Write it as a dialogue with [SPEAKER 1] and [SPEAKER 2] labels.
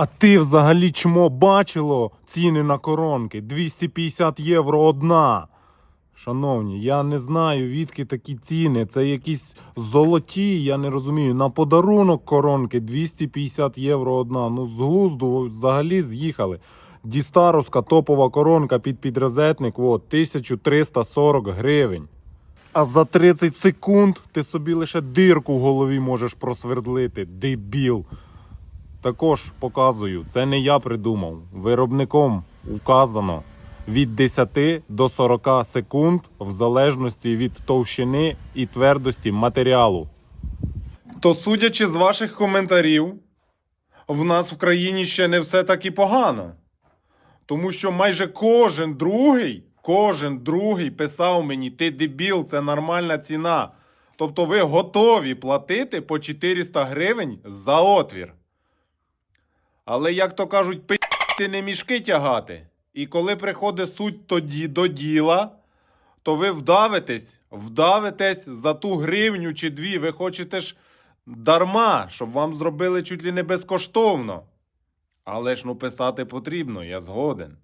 [SPEAKER 1] А ти взагалі чмо бачило ціни на коронки? 250 євро одна. Шановні, я не знаю, відки такі ціни. Це якісь золоті, я не розумію. На подарунок коронки 250 євро одна. Ну, з глузду взагалі з'їхали. Дістаровська топова коронка під підрозетник, от, 1340 гривень. А за 30 секунд ти собі лише дирку в голові можеш просвердлити, дебіл. Також показую, це не я придумав. Виробником указано від 10 до 40 секунд в залежності від товщини і твердості матеріалу. То судячи з ваших коментарів, в нас в країні ще не все так і погано. Тому що майже кожен другий, кожен другий писав мені: ти дебіл, це нормальна ціна. Тобто ви готові платити по 400 гривень за отвір. Але, як то кажуть, пи***ти не мішки тягати. І коли приходить суть тоді до діла, то ви вдавитесь, вдавитесь за ту гривню чи дві. Ви хочете ж дарма, щоб вам зробили чуть ли не безкоштовно. Але ж ну писати потрібно, я згоден.